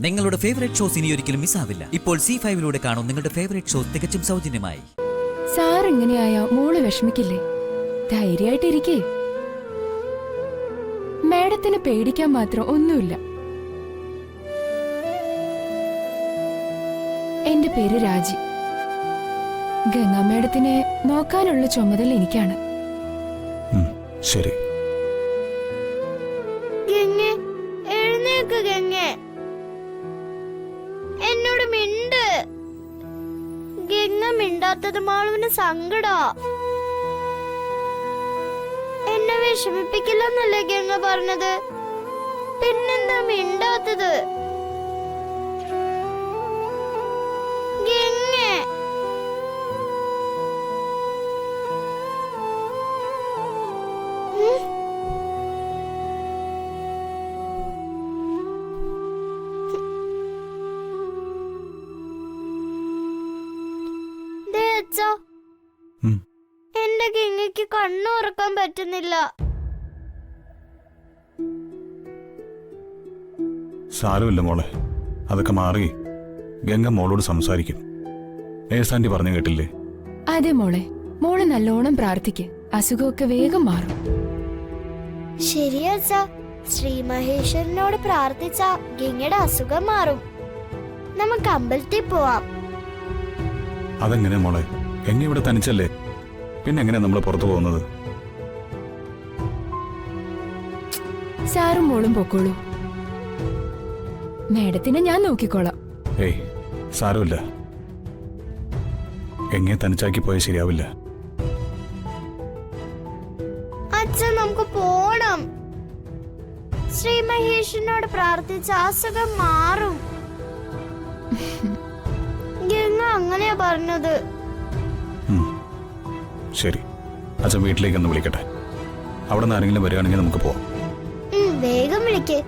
നിങ്ങളുടെ favourite shows ഇനി ഒരിക്കലും മിസ്സാവില്ല ഇപ്പോൾ സി ഫൈവിലൂടെ കാണും നിങ്ങളുടെ ഫേവറേറ്റ് ഷോസ് തികച്ചും സൗജന്യമായി. സാർ ഇങ്ങനെയായ മോൾ വിഷമിക്കില്ലേ? ധൈര്യമായിട്ടിരിക്കേ. മാഡത്തിന് പേടിക്കാൻ മാത്രം ഒന്നുമില്ല. എന്റെ പേര് രാജി. ഗംഗാ മാഡത്തിനെ നോക്കാനുള്ള ചുമതല എനിക്കാണ്. ശരി. മിണ്ടാത്തത് മാളുവിന് സങ്കടാ. എന്നെ വിഷമിപ്പിക്കില്ലെന്നല്ലേ ഗംഗ പറഞ്ഞത്? പിന്നെന്താ മിണ്ടാത്തത്? എന്റെ കിങ്ങിക്ക് കണ്ണു ഉറക്കാൻ പറ്റുന്നില്ല. സാരമില്ല മോളെ. അതൊക്കെ മാറി ഗംഗ മോളോട് സംസാരിക്കും. ഏസാന്റി പറഞ്ഞു കേട്ടില്ലേ? അതെ മോളെ. മോൾ നല്ലോണം പ്രാർത്ഥിക്ക്. അസുഖമൊക്കെ വേഗം മാറും. ശരിയാ ശ്രീ മഹേശ്വരനോട് പ്രാർത്ഥിച്ച ഗംഗയുടെ അസുഖം മാറും. നമുക്ക് അമ്പലത്തിൽ പോവാം. അതെങ്ങനെ മോളെ? ഗംഗ ഇവിടെ തനിച്ചല്ലേ? പിന്നെ എങ്ങനെ നമ്മൾ പുറത്തു പോകുന്നത്? സാറും മോളും പൊക്കോളൂ. മേഡത്തിനെ ഞാൻ നോക്കിക്കോളാം. ഏയ് സാരമില്ല. എങ്ങനെ തനിച്ചാക്കി പോയാൽ ശരിയാവില്ല. അച്ഛൻ നമുക്ക് പോണം. ശ്രീ മഹേഷിനോട് പ്രാർത്ഥിച്ച അസുഖം മാറും. ഗംഗ അങ്ങനെയാ പറഞ്ഞത്. ശരി. അച്ഛൻ വീട്ടിലേക്ക് ഒന്ന് വിളിക്കട്ടെ. അവിടെ നിന്ന് ആരെങ്കിലും വരികയാണെങ്കിൽ നമുക്ക് പോവാം. വേഗം വിളിക്ക്.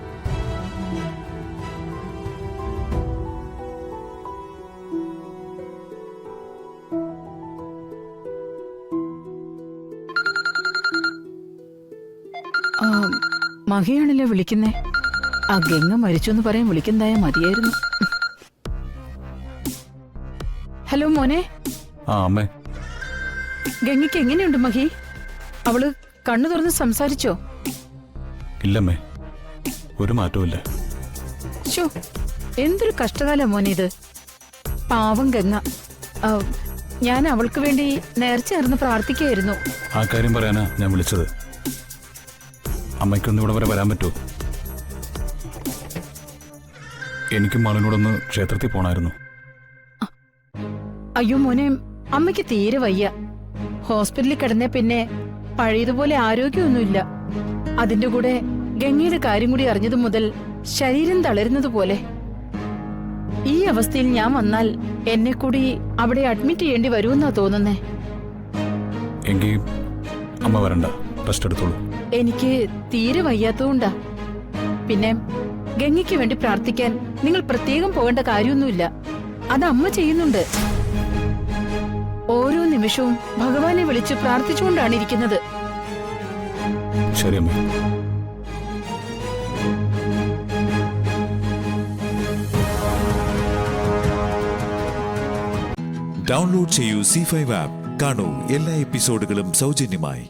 മഹിയാണല്ലോ വിളിക്കുന്നേ? ആ ഗംഗ മരിച്ചു എന്ന് പറയാൻ വിളിക്കുന്നതായ മതിയായിരുന്നു. ഹലോ മോനെ. ആ അമ്മേ. ഗംഗയ്ക്ക് എങ്ങനെയുണ്ട് മഹി? അവൾ കണ്ണു തുറന്ന് സംസാരിച്ചോ? ഇല്ലമ്മേ ഒരു മാറ്റവും എന്തൊരു കഷ്ടകാല മോനെ ഇത്. പാവം ഗംഗ. ആ, ഞാൻ അവൾക്ക് വേണ്ടി നേർച്ചേർന്ന് പ്രാർത്ഥിക്കുകയായിരുന്നു. ആ കാര്യം പറയാനാ ഞാൻ വിളിച്ചത്. അമ്മയ്ക്കൊന്ന് ഇവിടെ വരെ വരാൻ പറ്റുമോ? എനിക്കും മകനോടൊന്ന് ക്ഷേത്രത്തിൽ പോണായിരുന്നു. അയ്യോ മോനെ അമ്മയ്ക്ക് തീരെ വയ്യ. ഹോസ്പിറ്റലിൽ കിടന്ന പിന്നെ പഴയതുപോലെ ആരോഗ്യമൊന്നുമില്ല. അതിന്റെ കൂടെ ഗംഗയുടെ കാര്യം കൂടി അറിഞ്ഞതു മുതൽ ശരീരം തളരുന്നത് പോലെ. ഈ അവസ്ഥയിൽ ഞാൻ വന്നാൽ എന്നെ കൂടി അവിടെ അഡ്മിറ്റ് ചെയ്യേണ്ടി വരുമെന്നാ തോന്നുന്നേ. എങ്കിൽ അമ്മ വരണ്ട. റെസ്റ്റ് എടുത്തോളൂ. എനിക്ക് തീരെ വയ്യാത്തതുകൊണ്ടാ. പിന്നെ ഗംഗയ്ക്ക് വേണ്ടി പ്രാർത്ഥിക്കാൻ നിങ്ങൾ പ്രത്യേകം പോകേണ്ട കാര്യമൊന്നുമില്ല. അത് അമ്മ ചെയ്യുന്നുണ്ട്. ഓരോ നിമിഷവും ഭഗവാനെ വിളിച്ച് പ്രാർത്ഥിച്ചുകൊണ്ടാണ് ഇരിക്കുന്നത്. ശരി അമ്മ ഡൗൺലോഡ് ചെയ്യൂ സി ഫൈവ് ആപ്പ് കാണൂ എല്ലാ എപ്പിസോഡുകളും സൗജന്യമായി.